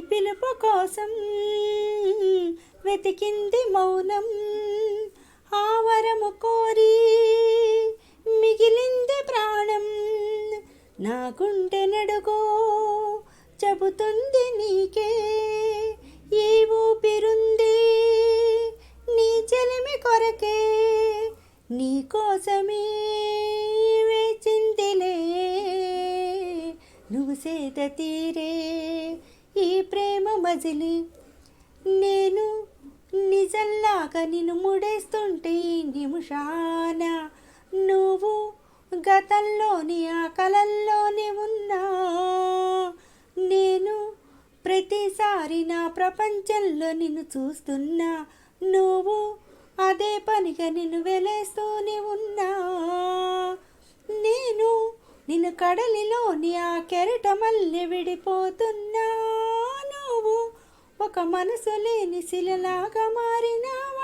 పిలుపు కోసం వెతికింది మౌనం. ఆవరము కోరి మిగిలింది ప్రాణం. నా గుండె నడుగో చెబుతుంది నీకే. ఏ ఊపిరుంది నీ చెలిమి కొరకే. నీ కోసమే వేచిందిలే. నువ్వు సేద తీరే ఈ ప్రేమ మజిలి. నేను నిజంలాగా నిన్ను ముడేస్తుంటే ఈ నిమిషాన నువ్వు గతంలోని ఆ కలల్లోనే ఉన్నా. నేను ప్రతిసారి నా ప్రపంచంలో నిన్ను చూస్తున్నా. నువ్వు అదే పనిగా నిన్ను వెలేస్తూనే ఉన్నా. నేను నిన్ను కడలిలోని ఆ కెరట మళ్ళీ విడిపోతున్నా. ఒక మనసు లేని శిలలాగా మారినావా?